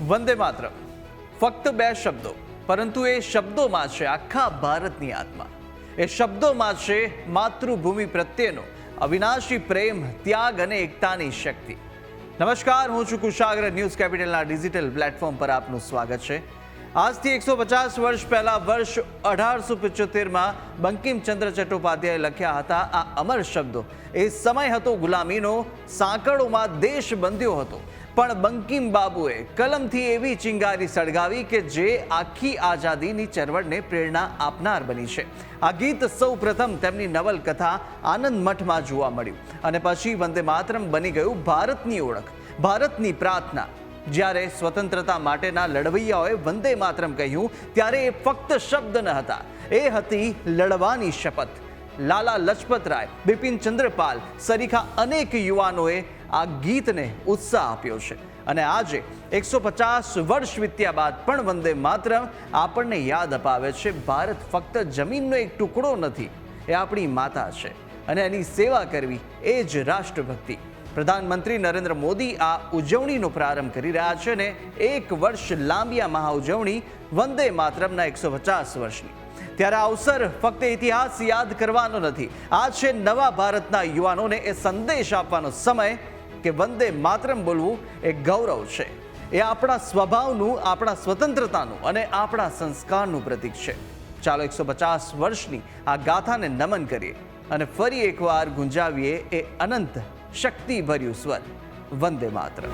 વંદે માત્ર ફક્ત બે શબ્દો, પરંતુ એ શબ્દોમાં છે આખા ભારતની આત્મા. એ શબ્દોમાં છે માતૃભૂમિ પ્રત્યેનો અવિનાશી પ્રેમ, ત્યાગ અને એકતાની શક્તિ. નમસ્કાર, હું છું કુશાગ્ર ન્યૂઝ કેપિટલના ડિજિટલ પ્લેટફોર્મ પર આપનું સ્વાગત છે. આજથી એકસો પચાસ વર્ષ પહેલા વર્ષ અઢારસો પિચોતેરમાં બંકિમચંદ્ર ચટ્ટોપાધ્યાય લખ્યા હતા આ અમર શબ્દો. એ સમય હતો ગુલામીનો, સાંકળોમાં દેશ બંધ્યો હતો. પણ બંકિમ બાબુએ કલમથી એવી ચિંગારી સળગાવી કે જે આખી આઝાદીની ચળવળને પ્રેરણા આપનાર બની છે. આ ગીત સૌ પ્રથમ તેમની નવલકથા આનંદ મઠમાં જોવા મળ્યું અને પછી વંદે માતરમ બની ગયું ભારતની ઓળખ, ભારતની પ્રાર્થના. જ્યારે સ્વતંત્રતા માટેના લડવૈયાઓએ વંદે માતરમ કહ્યું, ત્યારે એ ફક્ત શબ્દ ન હતા, એ હતી લડવાની શપથ. લાલા લજપત રાય બિપિન ચંદ્રપાલ, સરીખા અનેક યુવાનોએ આ ગીતને ઉત્સાહ આપ્યો છે. અને આજે એકસો પચાસ વર્ષ વીત્યા બાદ પણ વંદે માતરમ આપણને યાદ અપાવે છે. ભારત ફક્ત જમીનનો એક ટુકડો નથી, એ આપણી માતા છે. અને એની સેવા કરવી એ જ રાષ્ટ્રભક્તિ. પ્રધાનમંત્રી નરેન્દ્ર મોદી આ ઉજવણીનો પ્રારંભ કરી રહ્યા છે ને એક વર્ષ લાંબી આ મહા ઉજવણી વંદે માતરમના એકસો પચાસ વર્ષની. ત્યારે આ અવસર ફક્ત ઇતિહાસ યાદ કરવાનો નથી, આ છે નવા ભારતના યુવાનોને એ સંદેશ આપવાનો સમય કે વંદે માતરમ બોલવું એ ગૌરવ છે. એ આપણા સ્વભાવનું, આપણા સ્વતંત્રતાનું અને આપણા સંસ્કારનું પ્રતીક છે. ચાલો એકસો પચાસ વર્ષની આ ગાથાને નમન કરીએ અને ફરી એકવાર ગુંજાવીએ એ અનંત શક્તિભર્યું સ્વર. વંદે માતરમ.